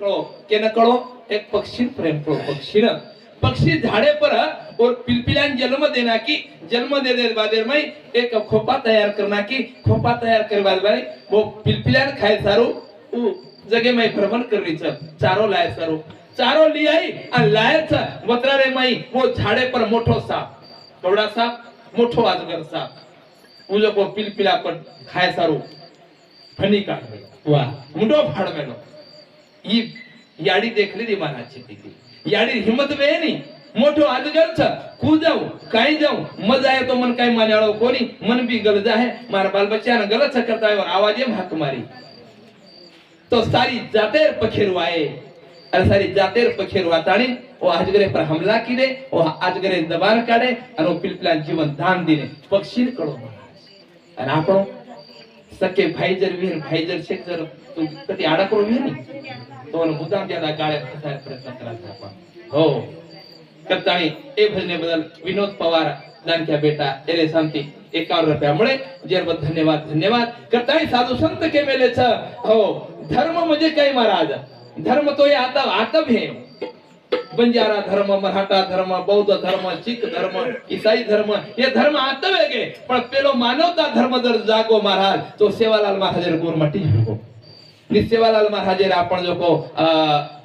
कळो. के न कळो? एक पक्षी प्रेम करो पक्षी न पक्षी झाड़े पर और पिलपिलान जन्म देना की जन्म दे दे बादेर में एक खोपा तैयार करना की खोपा तैयार कर बाद भाई वो पिलपिलान खाए सारो. उ जगे में भ्रमण करनी छ चारो लाए सारो. चारो लियाई आणि लायच. वत्रारे माई वो झाडे पर मोठो साप. कवडा साप मोठो आजगर साप. उजो को पिलपिला पर खाए सारो. फनी काढ वाह मुंडो फाड मेलो ಈ ಯಾಡಿ देखली महाराज ती याडी हिम्मत वेनी मोठो अजगर छ कूदाऊ काई जाऊ मजा आए तो मन काय मान्याळो कोणी मन भी गलजा है मार बाल बच्चा ने गलत से करता है और आवाज में हक मारी तो सारी जातेर पखेरवाए अरे सारी जातेर पखेरवा ताणी ओ अजगरे पर हमला किदे ओ अजगरे दबाण काढे आणि ओ पिलपिला जीवन दान दिले पक्षी कडो महाराज आणि आपण सके भाई जर वीर भाई जर शेख जर तू कधी आडाकडून वीर नाही दोन मुद्दाम त्याला गाळ्यात फसायला प्रयत्न करायचा आपण. हो. करताणी ए भजनेबद्दल विनोद पवार दानक्या बेटा एले सांगती एकावन्न रुपयामुळे जेरबत धन्यवाद धन्यवाद. करताणी साधू संत के मेलेच हो. धर्म म्हणजे काय महाराज? धर्म तो हे आता आतब हे बंजारा धर्म मराठा धर्म बौद्ध धर्म शीख धर्म ईसाई धर्म हे धर्म आता वेगळे. पण पेलो मानवता धर्म जर जागो महाराज तो सेवालाल महाराज गुण मटी जागो सेवालाल महाराज आपण जो को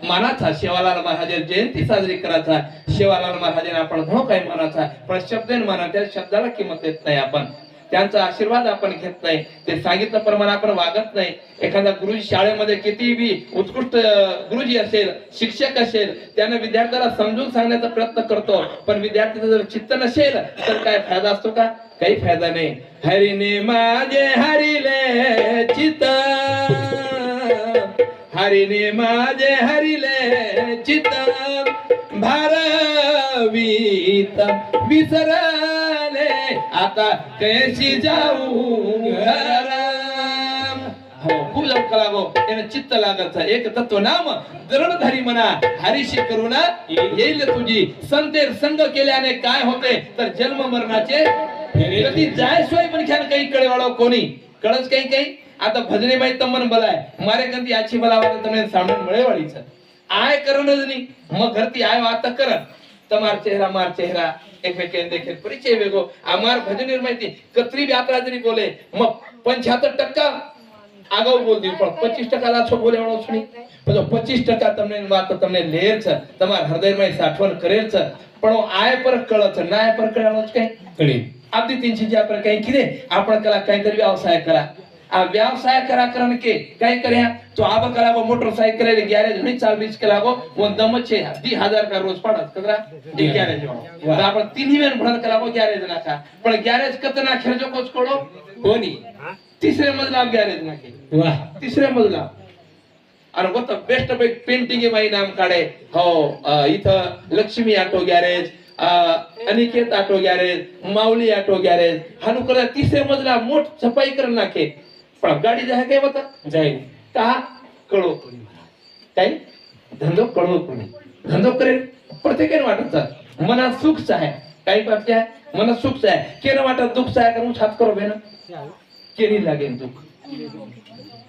मानाचा सेवालाल महाराज जयंती साजरी करायचा. सेवालाल महाराज आपण घणो काही मानाचा? पण शब्द माना त्या शब्दाला किंमत देत नाही आपण. त्यांचा आशीर्वाद आपण घेत नाही. ते सांगितलं प्रमाणे आपण वागत नाही. एखादा गुरुजी शाळेमध्ये किती बी उत्कृष्ट गुरुजी असेल शिक्षक असेल त्याने विद्यार्थ्याला समजून सांगण्याचा प्रयत्न करतो. पण विद्यार्थ्याचं जर चित्त नसेल तर काय फायदा असतो का? काही फायदा नाही. हरिने माझे हरिले चित्त. हरिने माझे हरिले चित्त भारवीत विसरले आता कशी जाऊ हो खूप लवकर लागो हो, यानं चित्त लागत एक तत्व नाम धरी म्हणा हरीशी करुणा येईल तुझी. संतेर संग केल्याने काय होते? तर जन्म मरणाचे जाय सोय पण ख्यान काही कळे वाढव कोणी. કળશ કઈ કઈ આ તો ભજનીભાઈ તમને બોલાય મારે કંતી આછી બોલાવા તમને સામે મળેવાળી છે. આય કરું જ નહીં. મ ઘરથી આય વાત કર. તમાર ચહેરા, માર ચહેરા. એક કે દેખે પરિચય વેગો અમાર ભજનીર માહિતી કતરી વ્યાપરાજની બોલે. મ 75% આગળ બોલ દીધું પણ પચીસ ટકા લાછો બોલેવાનો છું નહીં. પચીસ ટકા તમને વાત તમને લેર છે. તમારા હૃદયમાં સાઠવણ કરેલ છે. પણ આય પર કળ છે. ના પર કળાણો છે કઈ કળી अगदी त्यांची ज्या काही किरे आपण कला काहीतरी व्यवसाय करा. आ व्यवसाय करा करण के काय करा तो आब करावो मोटरसाइकिल गैरेज नहीं सर्विस करावो वो व दमचे दी हजार का रोज पड़त कतरा दी गैरेज वाह आप तीन ही में भरण करावो गैरेज ना का पण गैरेज जो कोच कोड़ो? कोनी तीसरे मजला गॅरेज ना के मजला अरे गोत बेस्ट बेस्ट पेंटिंग बाई नाम काढे हो इथं लक्ष्मी ऑटो गॅरेज अ, Aniket auto garage Mauli auto garage हानु करा तिसरे मजला मोठ छपाई कर नाखे. पण गाडी जाय काय होता? जाईल का? कळो कोणी काय? धंदो कळो कोणी धंदो करेल प्रत्येकाने वाटत मनात सुख आहे काही बाबती आहे मनात सुख आहे केन वाटत दुःख आहे करून छात करो बेन? केनी लागेल दुःख.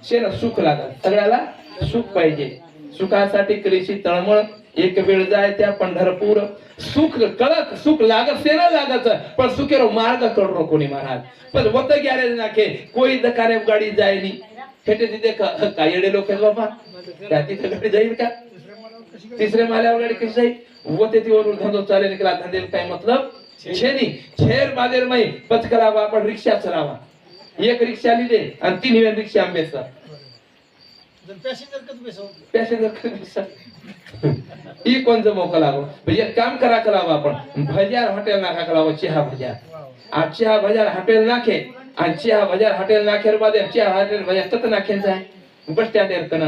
शेन सुख लागत सगळ्याला सुख पाहिजे. सुखासाठी कलीची तळमळ एक वेळ जाय त्या पंढरपूर. सुख कळत सुख लागत सेना लागत पण सुखेरो मार्ग करो कोणी महाराज. पण वत गॅरेज नाखे कोई दकाने गाडी जायनी हेटे तिथे काय येडे लोक आहेत बाबा? त्या तिथे गाडी जाईल का? तिसऱ्या माल्यावर गाडी कशी जाईल? व ते वरून धंदो चालेल निकला धंदे काय मतलब? छेनी छेर बाजेर माई पचकरावा आपण रिक्षा चलावा. एक रिक्षा लिहिले आणि तीन वेळ रिक्षा आंबेचा पॅसेंजर ही कोणचं मोका लागो म्हणजे काम करा करावं आपण? भजार हॉटेल नाका करावं चहा भजार आ चहा भजार हॉटेल नाखे. आणि चहा भजार हॉटेल नाखेर बाद चहा हॉटेल भजार कत नाखेंचा आहे. बस स्टँड कन.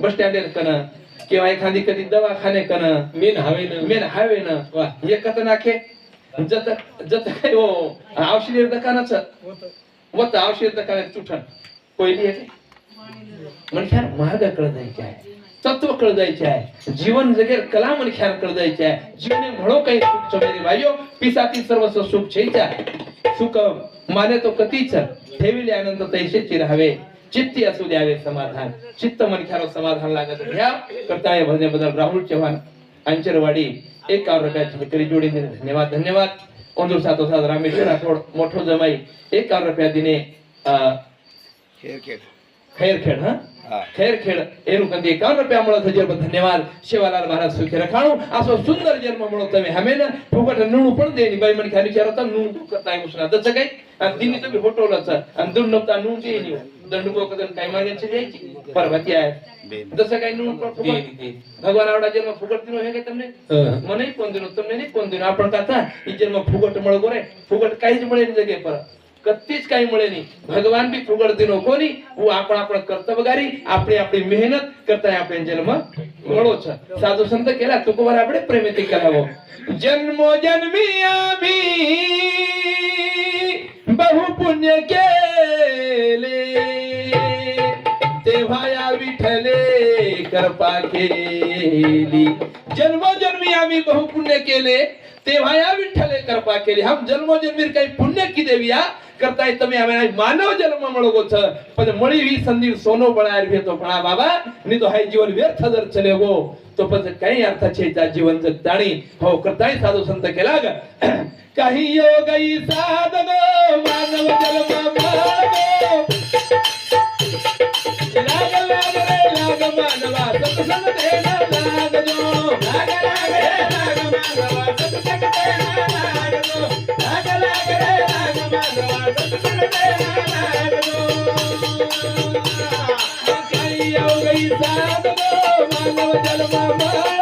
बस स्टँड कन. किंवा एखादी कधी दवाखाने कन. मेन हवे ना. मेन हायवे न. वा. हे कत नाखे? जत जत काय हो? औषधी दुकानाच? वत औषधी दुकानात चुठण पहिली आहे मनख्यान मार्ग कळजायचे आहे तत्व कळदायचे आहे जीवन जगेर कला मनख्यान कळजायचे आहे जीवने म्हणो काही सुख चमेरी भाईयो पिसाती सर्वस्व सुख छेचा सुख माने तो कतीच ठेविले आनंद तैसेची राहावे चित्ती असू द्यावे समाधान. चित्त मनख्यारो समाधान लागत घ्या. करता या भजनेबद्दल राहुल चव्हाण अंचरवाडी एक रुपयाची विक्री जोडी धन्यवाद धन्यवाद. ओंदूर सातो सात रामेश्वर राठोड मोठो जमाई एक रुपया दिने अं, खेळ खेळ खैर खेड हा? कान एरुकंदी एकावन्न रुपयामुळे सजीर्भ धन्यवाद. शिवालाल महाराज सुखी रखाणो आसो सुंदर जन्म म्हणून तुम्ही ना फुकट नुणू पण देनी बाई मन खाली विचारता नुण तू करताय मुसना दच काय आणि तिने तुम्ही होटवलाच आणि दुण. नव्हता नुण दंड को कदन काय मागे छे जायची पर भती आहे दच काय नुण भगवान आवडा जन्म फुकट दिनो हे काय तुमने? मने कोण दिनो तुमने कोण दिनो आपण काता ई जन्म फुकट मळगोरे फुकट काहीच मळे जगे परत. તમને નહીં કોણ દીનો આપણ કાતા ઈ જન્મ ફુગટ મળો ગોરે ફુગટ કાઈ જ મળે ની જગ્યાએ પર કત્તી જ કાંઈ મળે નહીં ભગવાન બી ફુગડતીનો કોની હું આપણા આપણા કર્તવ્યગારી આપણી આપણી મહેનત કરતા આપણે જન્મ મળો છે સાધુ સંત કેલા તુકવાર આપણે પ્રેમેથી કરાવો જન્મો જન્મિયામી બહુ પુણ્ય કેલે तेव्हा विठले कृपा केली जन्म जन्मी आम्ही बहुपुण्य केले तेव्हा या विठ्ठले कृपा केली हम जन्मोजन्मी काही पुण्य की देवी या કરતાય તમે હવે માનવ જન્મ મળો છો પછી મળી વી સંદીપ સોનો બનાર ભેતો પણ આ બાબા ની તો હાઈ જીવન વ્યર્થ દર ચલે ગો તો પછી કઈ અર્થ છે તા જીવન જગતાણી હો કરતાય સાધુ સંત કેલા ગ કહી યોગ ઈ સાધનો માનવ જન્મ મળો લાગ લાગ રે લાગ માનવા સત્સંગ તેના લાગજો લાગ લાગ રે લાગ માનવા sad, oh, my love.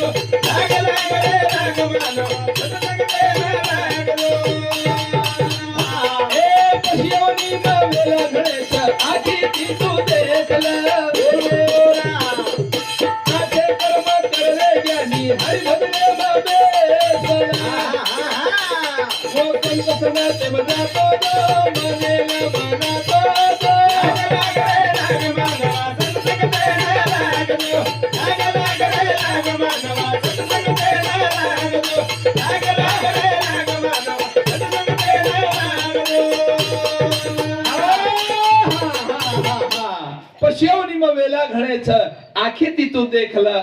Thank you. पशवनिम वेला घडेच आखे तू देखलं.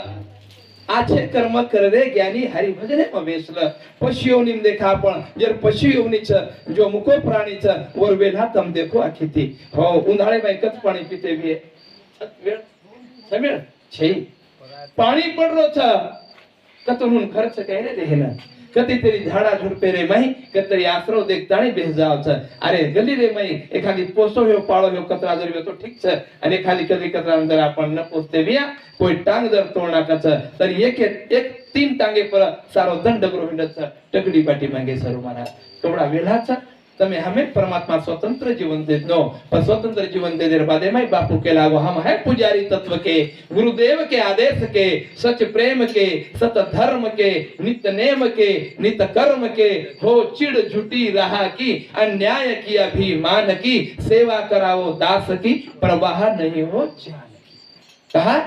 आचे कर्म कररे ज्ञानी हरिभजने मवेसल पशुयोनिम देखा आपण. जर पशुयोनीच जो मुको प्राणीच वर वेला तम देखो आखिती हो उन्हाळे बैंकच पाणी पिते भी वेळ समेळ छे. पाणी पडरो छ कतरून खर्च काय रे देहला कधीतरी झाडा झुडपे रे माही कतरी आश्रव जाव छ अरे गली रे माही एखादी पोसो ह्यो पाळो ह्यो कचरा जर तो ठीक छ आणि खाली कधी कचरा जर आपण न पोचते बिया कोई टांग जर तोडणाकाच तर एक एक तीन टांगे पर सारो दंड करू हिंडत टकडी पाठी मागे सरू म्हणा तोडा वेळाचा તીન ટાંગે પર સારો દંડ ડગરો હિંડત છે ટકડી બાટી માંગે સર મારા કપડા વેલા છે તમે हमें परमात्मा स्वतंत्र जीवन दे दो पर स्वतंत्र जीवन दे देर बाद में बापू के लागो हम है पुजारी तत्व के गुरुदेव के आदेश के सच प्रेम के सत धर्म के नित्य नेम के नित्य कर्म के हो चिड़ झूठी रहा की अन्याय की अभिमान की सेवा कराओ दास की प्रवाह नहीं हो जान की कहा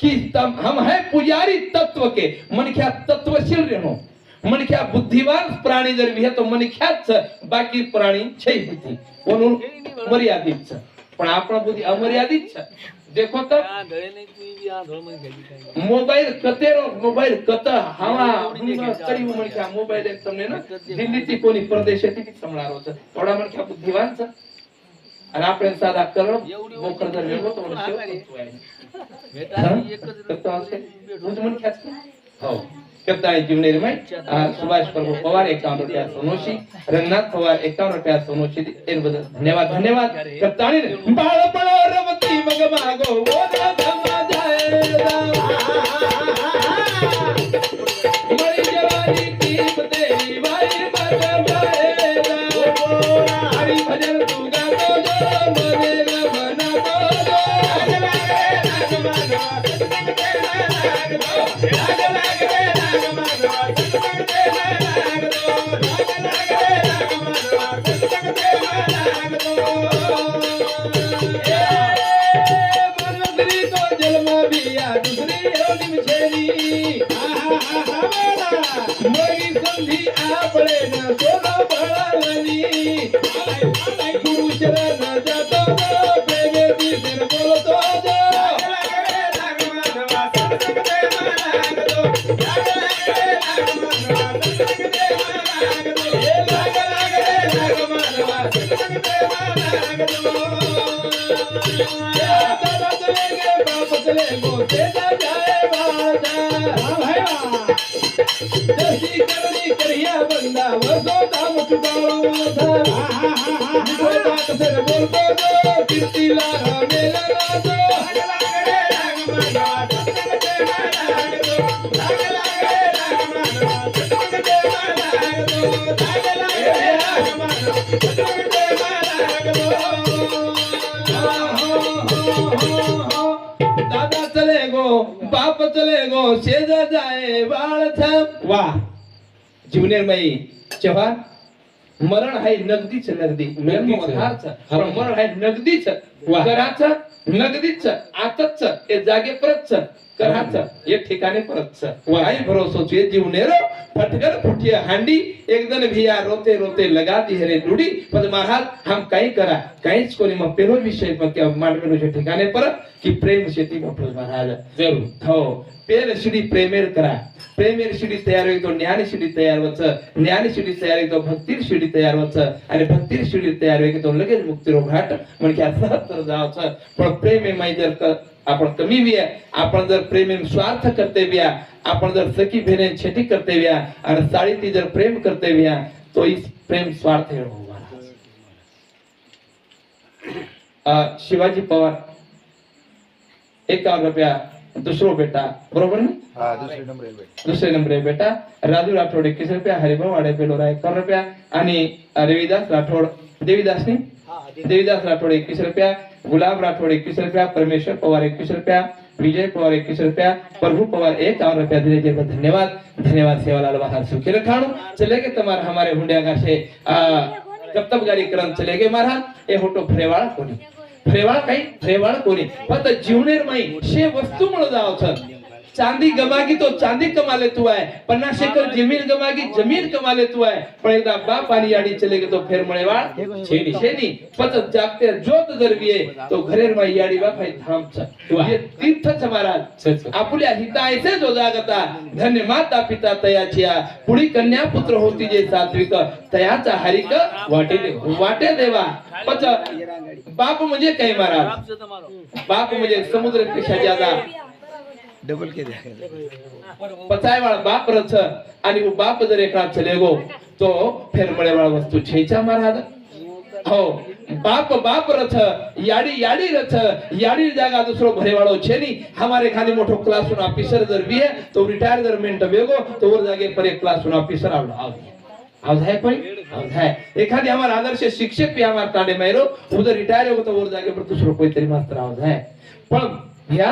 कि तम हम है पुजारी तत्व के मन क्या तत्वशील रहनो मनख्या बुद्धिवान प्राणी जर घेतो मनख्याच बाकी प्राणींच्या बुद्धी. म्हणून मर्यादित. पण आपण बुद्धी अमर्यादित. देखो तो मोबाइल कतेरो मोबाइल कत हवा तरी म्हणख्या मोबाइल एक तुमने ना दिल्ली दिल्लीची कोणी परदेशाची ती समणार होतं. थोडा म्हणख्या बुद्धिवानच आणि आपण साधा करो बोकर जर वेळ होतो म्हणून शेवट होतो आहे. म्हणजे म्हणख्याच हो. હું તો મને ખ્યાલ છે. હો. કરતા હોય જીવનેરી માં આ સુભાષ પ્રભુ પવાર એકાવન રૂપિયા સોનોશી રંગનાથ પવાર એકાવન રૂપિયા સોનોશી એને બધા ધન્યવાદ ધન્યવાદ કરતા હોય ને બાળ બળો રમતી મગ માગો ઓરા ધમા જાય बाप चले गो शेजा जाए बाळ वा जुनेर माई चव्हाण मरण आहे नगदीच नगदी. मरण आहे नगदीच. घराच नगदीच आताच ते जागे परतच कराचा एक ठिकाणी परत आई भरोसो छे जीवनेरो फटकर फुटिया हांडी एक दिन भिया रोते रोते लगा दी हरे डुडी पण महाराज हम काही करा काहीच कोणी मग पेलो विषय मग मांडवेलो छे ठिकाणे पर की प्रेम शेती मोठो महाराज. जरूर. हो. पेल शिडी प्रेमेर करा. प्रेमेर शिडी तयार होतो ज्ञान शिडी तयार होत ज्ञान शिडी तयार होतो भक्तीर शिडी तयार होत आणि भक्तीर शिडी तयार होतो लगेच मुक्तीरो घाट म्हणजे सहज तर जावचं. पण प्रेमे माहिती आपण कमी व्या आपण जर प्रेम स्वार्थ करते व्या आपण जर सखी भेने छेटी करते व्या आणि साडी ती जर प्रेम करते व्या तो इस प्रेम स्वार्थ है हो शिवाजी पवार एकावन्न रुपया दुसरो बेटा बरोबर ना? हा दुसरे नंबर बेटा. राजू राठोड एकवीस रुपया हरिभाऊ वाडे पेलोरा एकावन्न रुपया आणि रविदास राठोड देवीदास ने देवीदास राठोड एकवीस रुपया. गुलाब राठोड एकवीस रुपया. परमेश्वर पवार एकवीस रुपया. विजय पवार एकवीस रुपया. प्रभु पवार एक एकावन रुपया. दिले जे धन्यवाद. धन्यवाद सेवालाल महाराज सुखी रखाणु चले गए तुम्हारा हमारे हुंडिया गाशे आ, कब तक गाड़ी क्रम चले गए महाराज. ये होटो फ्रेवाळा कोनी फ्रेवाळ काही? फ्रेवाळ कोनी फक्त जीवनेर माई शे वस्तू मुळे जाव चांदी गमागी तो चांदी कमा लेतो आहे पन्नास एकर जमीन गमागी जमीन कमा लेतो आहे पण एकदा बाप आणि याडी चले गे तो फेर मळेवाळ छेनी छेनी पत जागते जोत आहे तो घरेर माई याडी बाप आहे धाम छ वाह. हे तीर्थच महाराज. आपल्या हितायचे जो जागता धन्य माता पिता तयाचिया पुढी कन्या पुत्र होती जे सात्विक तयाचा हरिक वाटे वाटे देवा। पच बाप म्हणजे काय महाराज बाप म्हणजे समुद्रपेक्षा ज्यादा डबल के पचाय वाला बाप रच आणि वो बाप जर एकरा चले गो तो फिर मळे वाला वस्तू छेचा महाराज. हो. बाप बाप रथ याडी याडी रथ याडी जागा दुसरो भरे वाळो छेनी हमारे खाली मोठो क्लास ऑफिसर जर भी है तो रिटायर जर मिनट वेगो तो वर जागे पर एक क्लास ऑफिसर आवडो. आव आव है कोई है एखादी हमारा आदर्श शिक्षक भी हमारे ताडे मैरो उधर रिटायर हो तो वर जागे पर दूसरो कोई तरी मास्तर. आव है पण ह्या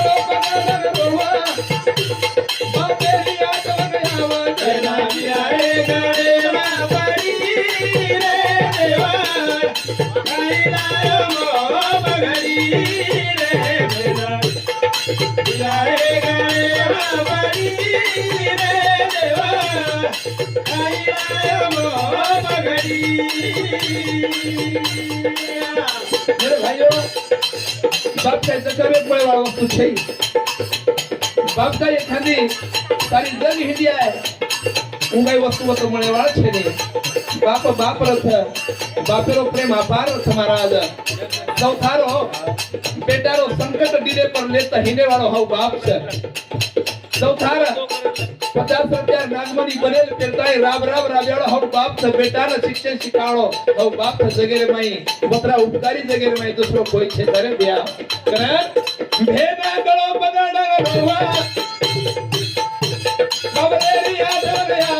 ज़रूरु वारो पुछी बप ग़रीब थधी आहे હું કઈ વસ્તુ વસ્તુ મળે વાળા છે નહીં બાપ બાપ રથ બાપેરો પ્રેમ અપાર રથ મહારાજ સૌથારો બેટારો સંકટ દીને પર લેતા હિને વાળો હવ બાપ છે સૌથાર પચાસ રૂપિયા નાગમની બનેલ પેરતાય રામ રામ રાવ્યાળો હવ બાપ છે બેટાને શિક્ષણ શીખાડો હવ બાપ છે જગેરે માઈ બતરા ઉપકારી જગેરે માઈ દુસરો કોઈ છે ધરે બ્યા કરે ભેના ગળો બગાડા ભવા બાબરેરી આદરે આવત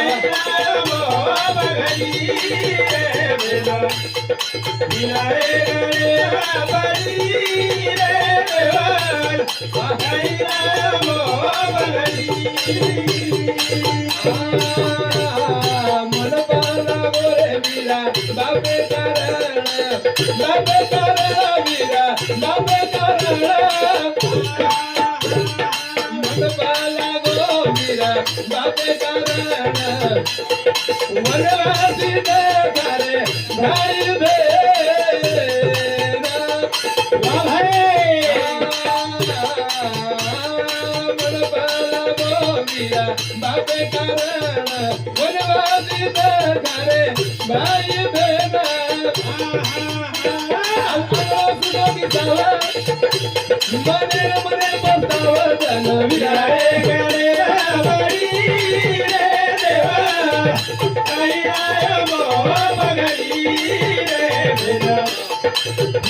Love it, love it, love it, बाते कारण वनवासी करे भाई दे बाते कारण वनवासी करे भाई बेना मने मने बतावा जनविया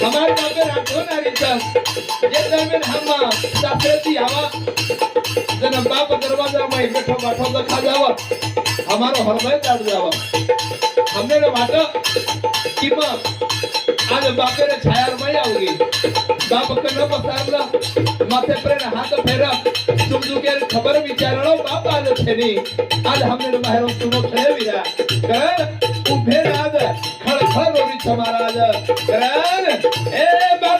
हमारे गाँव में बाप दरवाजा में बैठो बैठो तो खा जावा हमारा हरमय दाट जावा हमने ने बाटा कि आज बापे ने छाया में आओगी बाप कन्नो माथे पर ने हाथ फेरा. तुम जो के खबर विचारणो बाप आज छे नी आज हमने ने सुनो तुम खड़े विरा कर उभे राज खड़ खड़ रोरी छमाराज कर ए बाप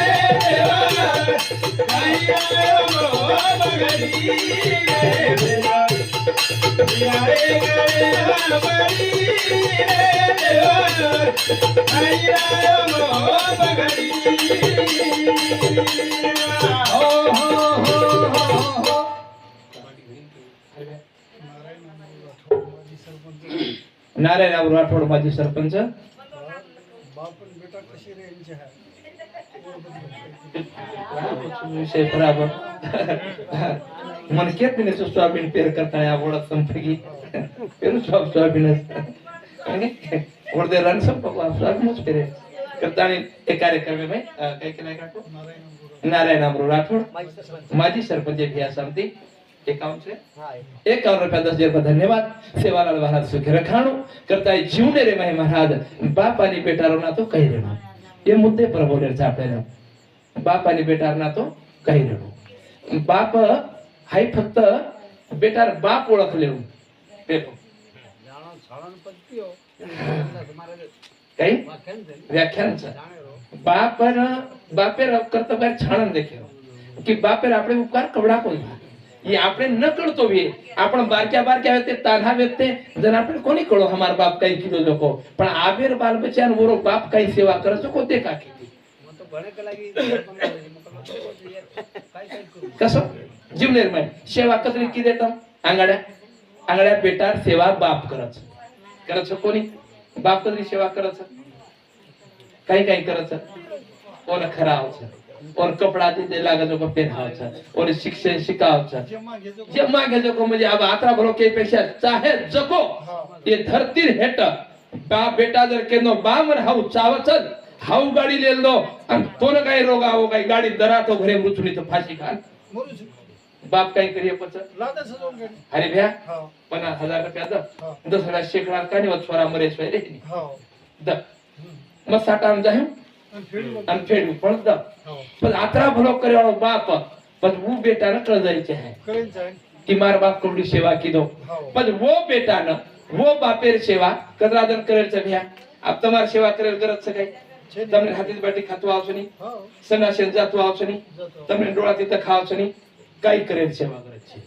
नारायणराव राठोड माजी सरपंच विषय बराबर मन केत नहीं सो सोयाबीन पेर करता है बोला संपगी पेर सब सोयाबीन और they run sub Pakwa soybean पेरे करता नहीं एक कार्यक्रम में भाई काय केलाय काटो नारायण अमरू राठोड माजी सरपंच भी समिति एकाउंट से एकावन रुपया दस हजार का धन्यवाद सेवालाल महाराज सुखी रखाणु करता है जीवने रे माही महाराज बाप आणि बेटारो तो काही रेणू हे मुद्दे पर बोलायचं आपल्याला बाप आणि बेटार ना तो काही रेणू बाप हाय फक्त बेटार बाप ओळखले पेपो काही व्याख्यानचं बापर બાપેર કર્તવ્ય છાણન દેખ્યો કે બાપેર આપણે ઉપકાર કવડા કોઈ એ આપણે ન કરતો વે આપણે બારક્યા બારક્યા વેતે તાના વેતે જન આપણે કોની કળો હમાર બાપ કઈ કીધો લોકો પણ આબેર બાલ બચ્ચાન વોરો બાપ કઈ સેવા કરે છો કોતે કાકી कसं जीव निर्मय सेवा कसली की देत? आंगड्या. आंगड्या पेटार सेवा बाप करच करच कोणी? बाप कसली सेवा करच काही काही करच कोण खरावच और कपडा तिथे लागत को पेरहावच और शिक्षण शिकावच. जे मागे जको म्हणजे अब आत्रा भरो के पेक्षा चाहे जको ये धरती हेट. बा बेटा जर केनो बामर हाऊ चावच हाऊ गाडी लेलो आणि तो न काही रोग आवो काही गाडी दरातो घरे मृत्यूनी तर फाशी खाल बाप काही करिये पच अरे भ्या पन्नास हजार रुपया द दस हजार शेकडा का नाही छोरा मरे सोय रे द मग साठ आम जाहू आणि फेडू पण द पण आत्रा भलो करे वाळो बाप पण वो बेटा न कळ जायचे आहे कि मार बाप कवडी सेवा की दो पण वो बेटा न वो बापेर सेवा कदरादन करेल च भ्या आप તમાર સેવા કરેલ કરત છે કઈ તમને હાથી બાટી ખાતું આવશે નહીં સનાશન જાતું આવશે નહીં તમને ડોળાથી તખા આવશે નહીં काही करेल सेवा करायची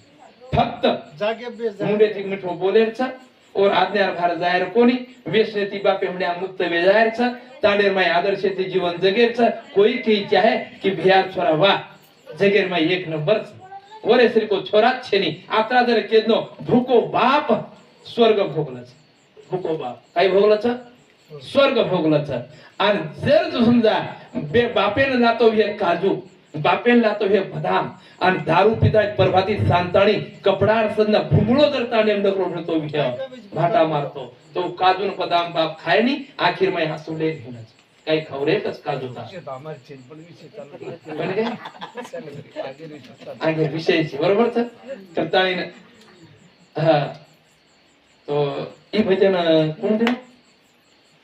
फक्त जागे थी मिठो बोलेरचा और आज्ञार भार जाहीर कोणी वेसने ती बापे म्हणा मुक्त वे जाहीरचा ताडेर माय आदर्श ते जीवन जगेरचा कोई की चाहे है कि भियार छोरा वा. जगेर माई एक नंबर वरे श्री को छोरा छेनी आत्रा जर केदनो भूको बाप स्वर्ग भोगलाचा. भूको बाप. काय भोगलाचा? हो. स्वर्ग भोगलाचा. आणि जर समजा बे बापेनं जातो हे काजू બાપેલ લાતો હે બધામ અને દારૂ પીતા પરભાતી સાંતાણી કપડાર સંદા ભૂંગળો કરતા ને એમનો રોડ તો ભાટા મારતો તો કાજુન બદામ બાપ ખાય ની આખીર માં હાસુ લે કઈ ખવરે કસ કાજુ તા આગે વિષય છે બરોબર છે કરતાણી ને હા તો એ ભજન કોણ દે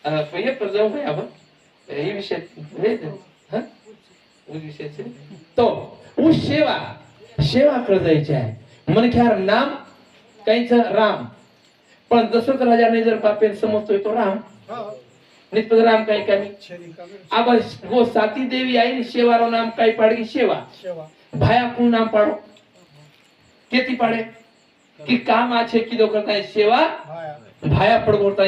અ પૈયે પર જાવ ભાઈ આવા એ વિષય વેદ तो उस सेवा सेवा जायची आहे. म्हण ख्या नाम काहीच राम. पण दशरथ राजाने जर बापेन समजतोय तो राम. हो. नित्पद राम काही काही आबा गो साती देवी आई सेवा रो नाम काही पाडगी? सेवा भाया कुण नाम पाडो? केती पाडे. की काम आछे की दोकर सेवा भाया. पडगोरता